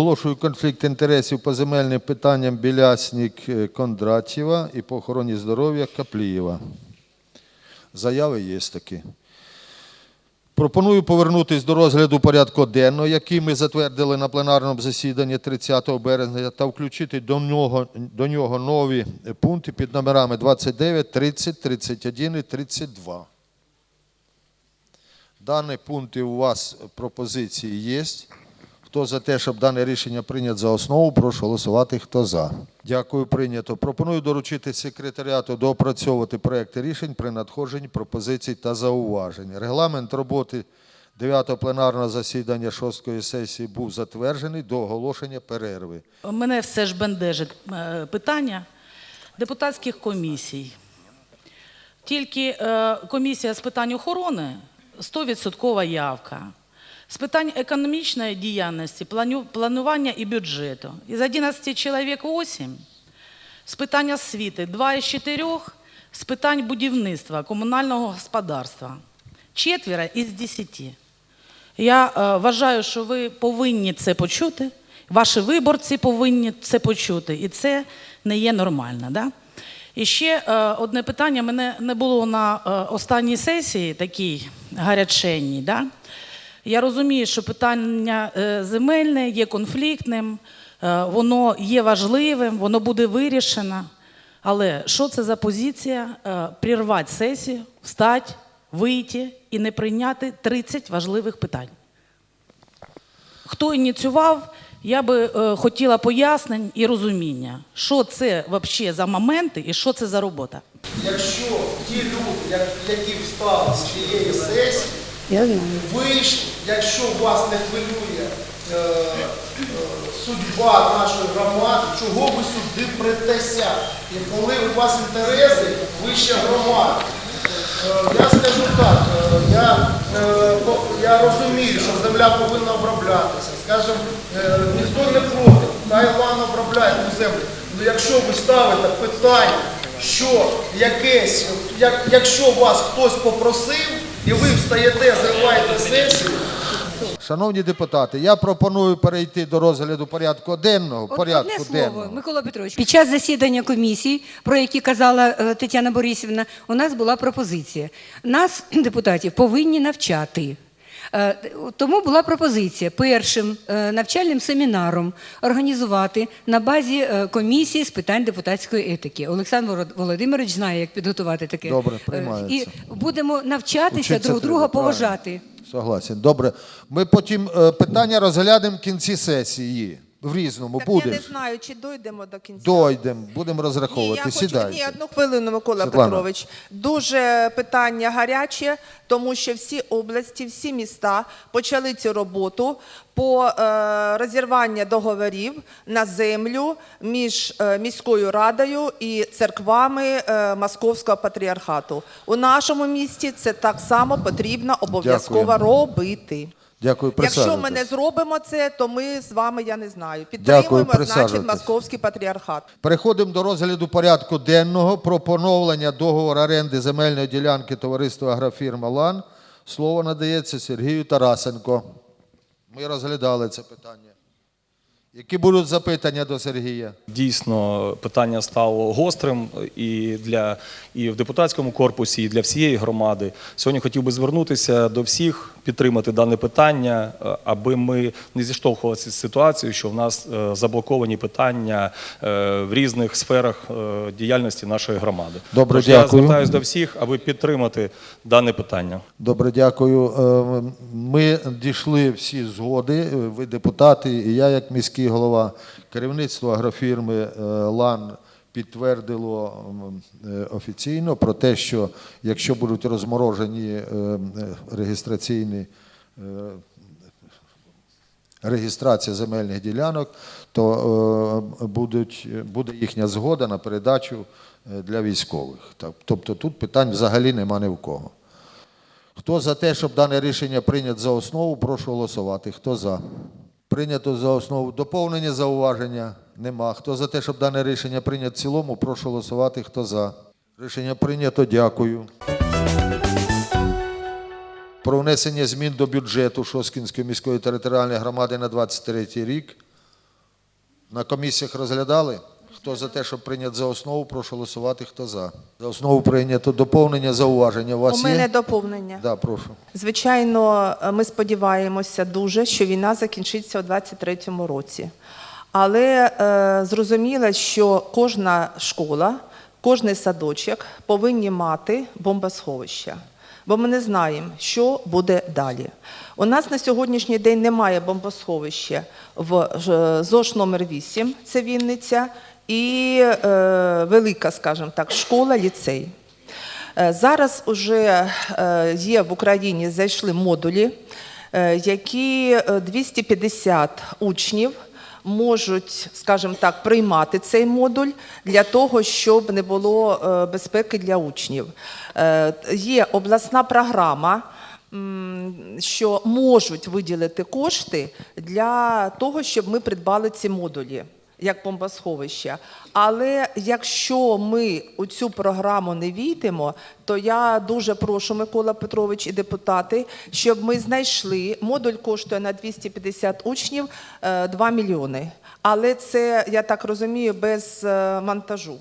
Оголошую конфлікт інтересів по земельним питанням Біляснік е, Кондратєва і по охороні здоров'я Каплієва. Заяви є такі. Пропоную повернутися до розгляду порядку денного, який ми затвердили на пленарному засіданні 30 березня, та включити до нього, до нього нові пункти під номерами 29, 30, 31 і 32. Дані пункти у вас пропозиції є. Хто за те, щоб дане рішення прийнято за основу, прошу голосувати. Хто за? Дякую, прийнято. Пропоную доручити секретаріату доопрацьовувати проекти рішень при надходженні пропозицій та зауважень. Регламент роботи 9-го пленарного засідання 6-ї сесії був затверджений до оголошення перерви. Мене все ж бентежить е, питання депутатських комісій. Тільки е, комісія з питань охорони 100% явка. З питань економічної діяльності, планування і бюджету. Із 11 чоловік 8. З питань освіти 2 із 4. З питань будівництва, комунального господарства. Четверо із 10. Я е, вважаю, що ви повинні це почути, ваші виборці повинні це почути, і це не є нормально. Да? І ще е, одне питання. Мене не було на е, останній сесії, такій гаряченній. Да? Я розумію, що питання е, земельне є конфліктним, е, воно є важливим, воно буде вирішено. Але що це за позиція е, прірвати сесію, встати, вийти і не прийняти 30 важливих питань? Хто ініціював, я би хотіла пояснень і розуміння, що це взагалі за моменти і що це за робота. Якщо ті люди, які встали з цієї сесії, Я знаю. вийшли, якщо вас не хвилює е, е, судьба нашої громади, чого ви сюди притеся? І коли у вас інтереси вище громади. Е, Я скажу так, е, я, е, я розумію, що земля повинна оброблятися. Скажімо, е, ніхто не проти, хай Іван обробляє ту землю. Ну якщо ви ставите питання, що якесь, як, якщо вас хтось попросив, і ви встаєте, зриваєте сесію, Шановні депутати, я пропоную перейти до розгляду порядку денного. От порядку одне слово, денного. Микола Петрович. Під час засідання комісії, про які казала е, Тетяна Борисівна, у нас була пропозиція. Нас, депутатів, повинні навчати. Е, Тому була пропозиція першим е, навчальним семінаром організувати на базі е, комісії з питань депутатської етики. Олександр Волод- Володимирович знає, як підготувати таке. Добре, приймається. І будемо навчатися Учиться друг друга треба, поважати. Согласен. Добре. Ми потім питання розглянемо в кінці сесії. В різному Так я не знаю, чи дойдемо до кінця. Дойдемо, будемо Ні, розраховувати. я хочу, ні, одну хвилину, Микола Світлана. Петрович. Дуже питання гаряче, тому що всі області, всі міста почали цю роботу по е, розірванню договорів на землю між е, міською радою і церквами е, Московського патріархату. У нашому місті це так само потрібно обов'язково робити. Дякую, Якщо ми не зробимо це, то ми з вами, я не знаю, підтримуємо, значить. Московський патріархат. Переходимо до розгляду порядку денного про поновлення договору оренди земельної ділянки товариства Агрофірма Лан. Слово надається Сергію Тарасенко. Ми розглядали це питання. Які будуть запитання до Сергія? Дійсно, питання стало гострим і для і в депутатському корпусі, і для всієї громади. Сьогодні хотів би звернутися до всіх, підтримати дане питання, е, аби ми не зіштовхувалися з ситуацією, що в нас е, заблоковані питання е, в різних сферах діяльності нашої громади. Добре, Тож я звертаюся до всіх, аби підтримати дане питання. Добре, дякую. Ми дійшли всі згоди, ви депутати, і я, як міський голова, керівництво агрофірми е, Лан підтвердило е, офіційно про те, що якщо будуть розморожені е, регістраційні е, реєстрація земельних ділянок, то будуть, буде їхня згода на передачу для військових. Тобто тут питань взагалі нема ні в кого. Хто за те, щоб дане рішення прийнято за основу, прошу голосувати. Хто за? Прийнято за основу. Доповнення зауваження нема. Хто за те, щоб дане рішення прийнято в цілому, прошу голосувати. Хто за? Рішення прийнято. Дякую. Про внесення змін до бюджету Шоскінської міської територіальної громади на 23 рік. На комісіях розглядали? Хто за те, щоб прийняти за основу, прошу голосувати. Хто за? За основу прийнято доповнення, зауваження. У У мене є? доповнення. Да, прошу. Звичайно, ми сподіваємося дуже, що війна закінчиться у 2023 році. Але е, зрозуміло, що кожна школа, кожний садочок повинні мати бомбосховища. Бо ми не знаємо, що буде далі. У нас на сьогоднішній день немає бомбосховища в е, ЗОШ номер 8, це Вінниця, і е, велика, скажімо так, школа, ліцей. Е, Зараз вже е, є в Україні зайшли модулі, які е, 250 учнів можуть, скажімо так, приймати цей модуль для того, щоб не було е, безпеки для учнів. Е, Є обласна програма. Що можуть виділити кошти для того, щоб ми придбали ці модулі як бомбосховища. Але якщо ми у цю програму не війдемо, то я дуже прошу Микола Петрович і депутати, щоб ми знайшли модуль коштує на 250 учнів е, 2 мільйони. Але це я так розумію без е, монтажу.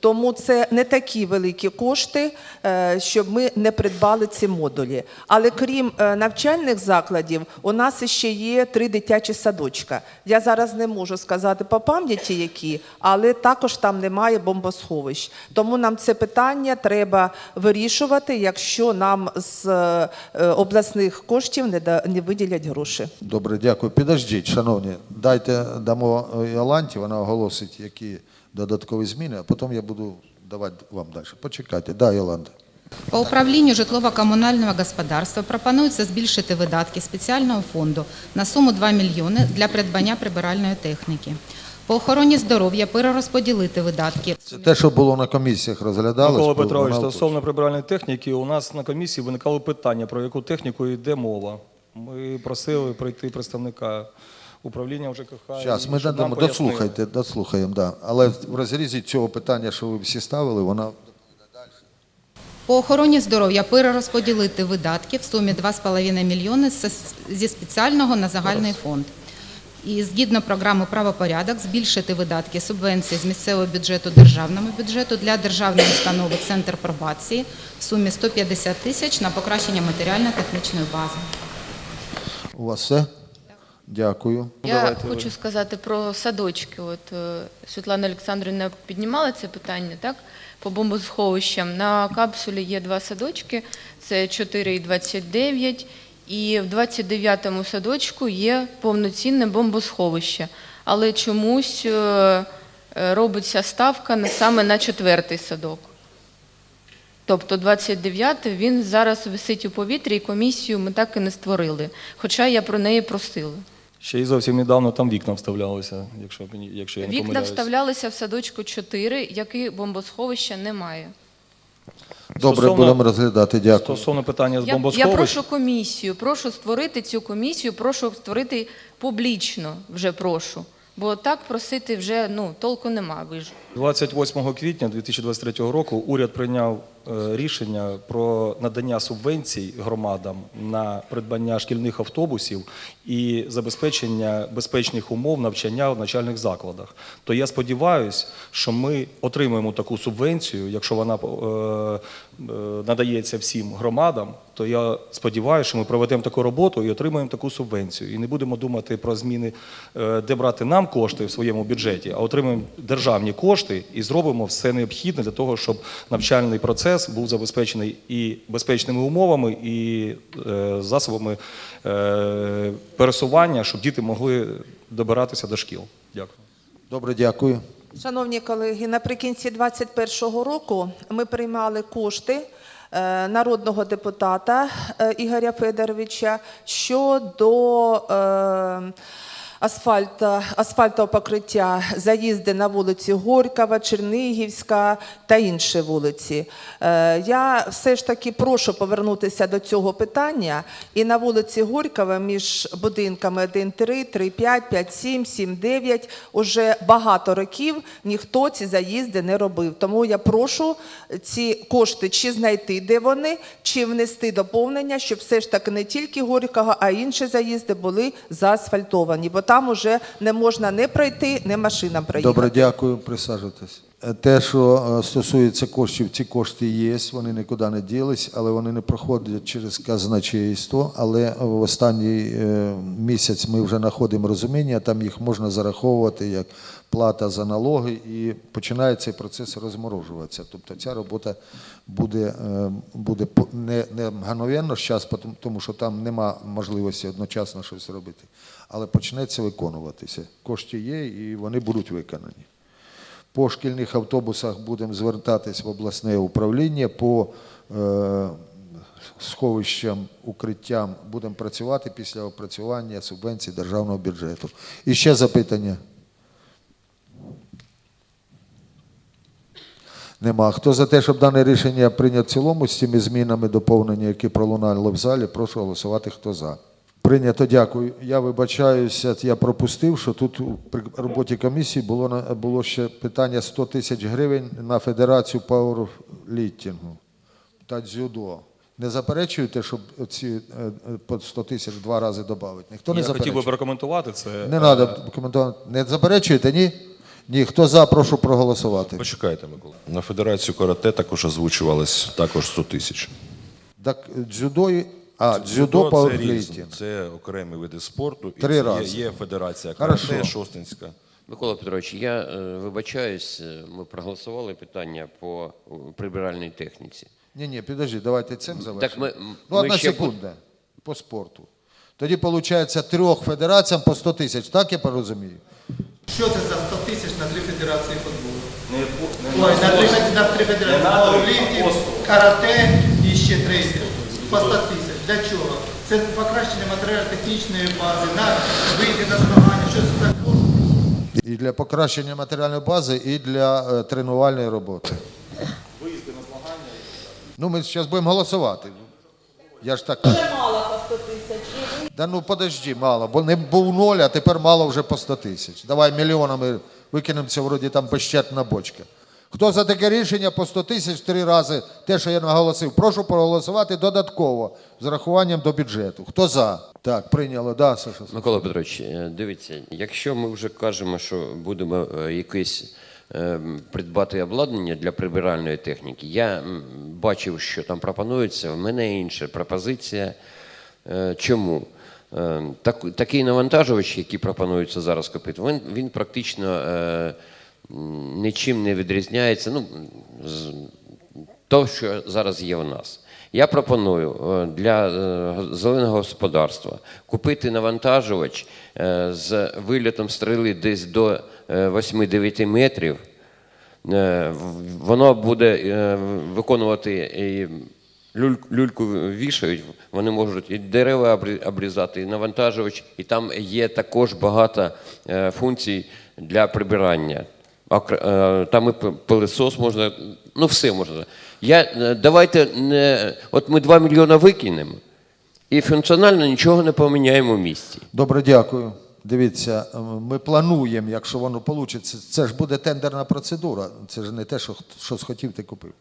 Тому це не такі великі кошти, е, щоб ми не придбали ці модулі. Але крім е, навчальних закладів, у нас ще є три дитячі садочка. Я зараз не можу сказати по пам'яті, які, але також там немає бомбосховищ. Тому нам це питання треба вирішувати, якщо нам з е, обласних коштів не виділять гроші. Добре, дякую. Підождіть, шановні, дайте дамо Йоланті, вона оголосить, які додаткові зміни, а потім я буду давати вам далі. Почекайте. Да, Йоланда. По управлінню житлово-комунального господарства пропонується збільшити видатки спеціального фонду на суму 2 мільйони для придбання прибиральної техніки. По охороні здоров'я перерозподілити видатки. Це те, що було на комісіях, розглядалось. Микола Петрович, стосовно прибиральної техніки, у нас на комісії виникало питання, про яку техніку йде мова. Ми просили прийти представника управління ЖКХ. Зараз ми пояснили. дослухайте, дослухаємо, да. Але в розрізі цього питання, що ви всі ставили, вона По охороні здоров'я перерозподілити видатки в сумі 2,5 мільйони зі спеціального на загальний фонд. І згідно програми правопорядок збільшити видатки субвенції з місцевого бюджету державному бюджету для державної установи Центр пробації в сумі 150 тисяч на покращення матеріально-технічної бази. у вас все? Дякую. Я Давайте хочу ви. сказати про садочки. От е, Світлана Олександрівна піднімала це питання, так? По бомбосховищам. На капсулі є два садочки, це 4 і 29. І в 29-му садочку є повноцінне бомбосховище. Але чомусь е, е, робиться ставка саме на четвертий садок. Тобто 29-й він зараз висить у повітрі, і комісію ми так і не створили. Хоча я про неї просила. Ще й зовсім недавно там вікна вставлялися, якщо, мені- якщо я не Вікна помиляюсь. вставлялися в садочку 4, який бомбосховища немає. Добре, Стосовно- будемо розглядати. Дякую. Стосовно питання з Я, я бомбосховищ, прошу комісію, прошу створити цю комісію, прошу створити публічно, вже прошу. Бо так просити вже ну, толку нема. Ви ж 28 квітня 2023 року уряд прийняв е, рішення про надання субвенцій громадам на придбання шкільних автобусів і забезпечення безпечних умов навчання в навчальних закладах. То я сподіваюся, що ми отримаємо таку субвенцію, якщо вона е, е, надається всім громадам. То я сподіваюся, що ми проведемо таку роботу і отримаємо таку субвенцію. І не будемо думати про зміни, де брати нам кошти в своєму бюджеті, а отримаємо державні кошти і зробимо все необхідне для того, щоб навчальний процес був забезпечений і безпечними умовами, і е, засобами е, пересування, щоб діти могли добиратися до шкіл. Дякую. Добре, дякую. Шановні колеги, наприкінці 2021 року ми приймали кошти е, народного депутата е, Ігоря Федоровича щодо е, асфальта, асфальтового покриття заїзди на вулиці Горького, Чернигівська та інші вулиці. Е, Я все ж таки прошу повернутися до цього питання. І на вулиці Горького між будинками 1-3, 3-5, 5-7, 7-9 уже багато років ніхто ці заїзди не робив. Тому я прошу ці кошти чи знайти, де вони, чи внести доповнення, щоб все ж таки не тільки Горького, а інші заїзди були заасфальтовані. Бо там уже не можна не пройти, не машинам проїхати. Добре, дякую, присаджуйтесь. Е, Те, що е, стосується коштів, ці кошти є, вони нікуди не ділись, але вони не проходять через казначейство. Але в останній е, місяць ми вже знаходимо розуміння, там їх можна зараховувати як плата за налоги, і починає цей процес розморожуватися. Тобто ця робота буде, е, буде не, не мгновенно зараз, тому що там нема можливості одночасно щось робити, але почнеться виконуватися. Кошти є і вони будуть виконані. По шкільних автобусах будемо звертатись в обласне управління, по е, сховищам, укриттям будемо працювати після опрацювання субвенцій державного бюджету. І ще запитання. Нема. Хто за те, щоб дане рішення прийняти в цілому з цими змінами доповнення, які пролунали в залі, прошу голосувати. Хто за? Прийнято, дякую. Я вибачаюся, я пропустив, що тут при роботі комісії було, було ще питання 100 тисяч гривень на Федерацію пауерліфтингу та дзюдо. Не заперечуєте, щоб ці е, е, по 100 тисяч два рази додати? Ніхто не Я хотів би прокоментувати це. Не треба коментувати. Не заперечуєте, ні? Ні. Хто за, прошу проголосувати. Почекайте, Микола. На Федерацію карате також озвучувалось також 100 тисяч. Так, дзюдо, і- а, дзюдо це пауерліфтинг. різне. Це окремі види спорту. І Три це рази. Є, є Федерація Хорошо. карате, Шостинська. Микола Петрович, я е, вибачаюсь, е, ми проголосували питання по е, прибиральній техніці. Ні, ні, підожди, давайте цим завершимо. ми- ну, ми одна ще секунда. По спорту. Тоді, виходить, трьох федераціям по 100 тисяч, так я порозумію? Що це за 100 тисяч на три федерації футболу? Ой, на три, на три федерації. Пауерліфтинг, карате і ще третє. По 100 тисяч. Для чого? Це покращення матеріально-технічної бази, на вийти на змагання, що це таке? І для покращення матеріальної бази, і для е, тренувальної роботи. Виїзди на змагання. Ну, ми зараз будемо голосувати. Я ж так. Це мало по 100 тисяч. Да ну подожди, мало, бо не був ноль, а тепер мало вже по 100 тисяч. Давай мільйонами викинемо це вроді там безщетна бочка. Хто за таке рішення по 100 тисяч три рази, те, що я наголосив, прошу проголосувати додатково з рахуванням до бюджету. Хто за? Так, прийняло, да, Саша. Микола Петрович, е, дивіться, якщо ми вже кажемо, що будемо е, якесь е, придбати обладнання для прибиральної техніки, я бачив, що там пропонується. В мене інша пропозиція. Чому? Е, Так, такий навантажувач, який пропонується зараз купити, він, він практично е, нічим не відрізняється. Ну, з, то, що зараз є у нас. Я пропоную е, для е, зеленого господарства купити навантажувач е, з вильотом стріли десь до е, 8-9 метрів. Воно буде виконувати люльку вішають, вони можуть і дерева обрізати, і навантажувач, і там є також багато е, функцій для прибирання. Е, Там і п- пилисос можна, ну все можна. Я, е, давайте не, от ми 2 мільйони викинемо і функціонально нічого не поміняємо в місті. Добре, дякую. Дивіться, ми плануємо, якщо воно вийде, це ж буде тендерна процедура, це ж не те, що, що схотів, ти купив.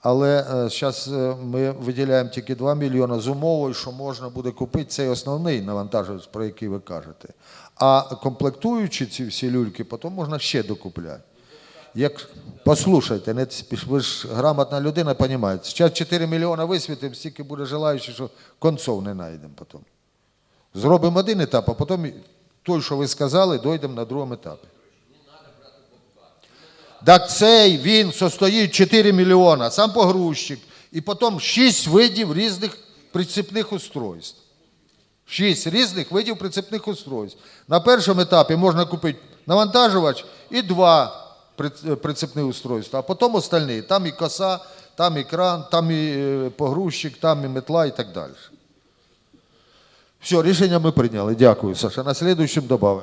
Але зараз ми виділяємо тільки 2 мільйони з умовою, що можна буде купити цей основний навантажувач, про який ви кажете. А комплектуючи ці всі люльки, потім можна ще докупляти. Як, послухайте, не, ви ж грамотна людина, розумієте. Зараз 4 мільйони висвітимо, стільки буде желаючих, що концов не знайдемо потім. Зробимо один етап, а потім той, що ви сказали, дійдемо на другому етапі. Так цей він состоїть 4 мільйона, сам погрузчик, і потім 6 видів різних прицепних устройств. Шість різних видів прицепних устройств. На першому етапі можна купити навантажувач і два при- прицепні устройства, а потім остальні. Там і коса, там і кран, там і е, погрузчик, там і метла і так далі. Все, рішення ми прийняли. Дякую, Саша. На слідуючим додамо.